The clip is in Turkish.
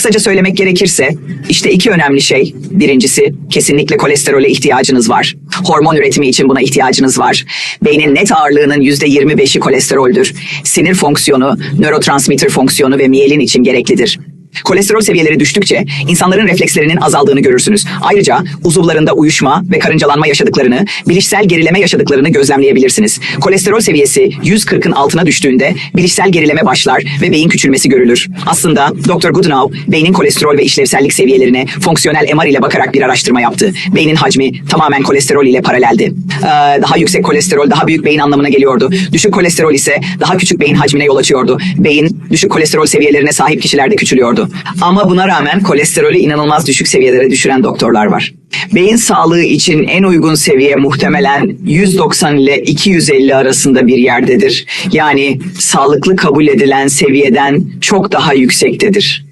Kısaca söylemek gerekirse işte iki önemli şey. Birincisi kesinlikle kolesterole ihtiyacınız var. Hormon üretimi için buna ihtiyacınız var. Beynin net ağırlığının %25'i kolesteroldür. Sinir fonksiyonu, nörotransmitter fonksiyonu ve miyelin için gereklidir. Kolesterol seviyeleri düştükçe insanların reflekslerinin azaldığını görürsünüz. Ayrıca uzuvlarında uyuşma ve karıncalanma yaşadıklarını, bilişsel gerileme yaşadıklarını gözlemleyebilirsiniz. Kolesterol seviyesi 140'ın altına düştüğünde bilişsel gerileme başlar ve beyin küçülmesi görülür. Aslında Dr. Goodenow beynin kolesterol ve işlevsellik seviyelerine fonksiyonel MR ile bakarak bir araştırma yaptı. Beynin hacmi tamamen kolesterol ile paraleldi. Ee, daha yüksek kolesterol daha büyük beyin anlamına geliyordu. Düşük kolesterol ise daha küçük beyin hacmine yol açıyordu. Beyin düşük kolesterol seviyelerine sahip kişilerde küçülüyordu. Ama buna rağmen kolesterolü inanılmaz düşük seviyelere düşüren doktorlar var. Beyin sağlığı için en uygun seviye muhtemelen 190 ile 250 arasında bir yerdedir. Yani sağlıklı kabul edilen seviyeden çok daha yüksektedir.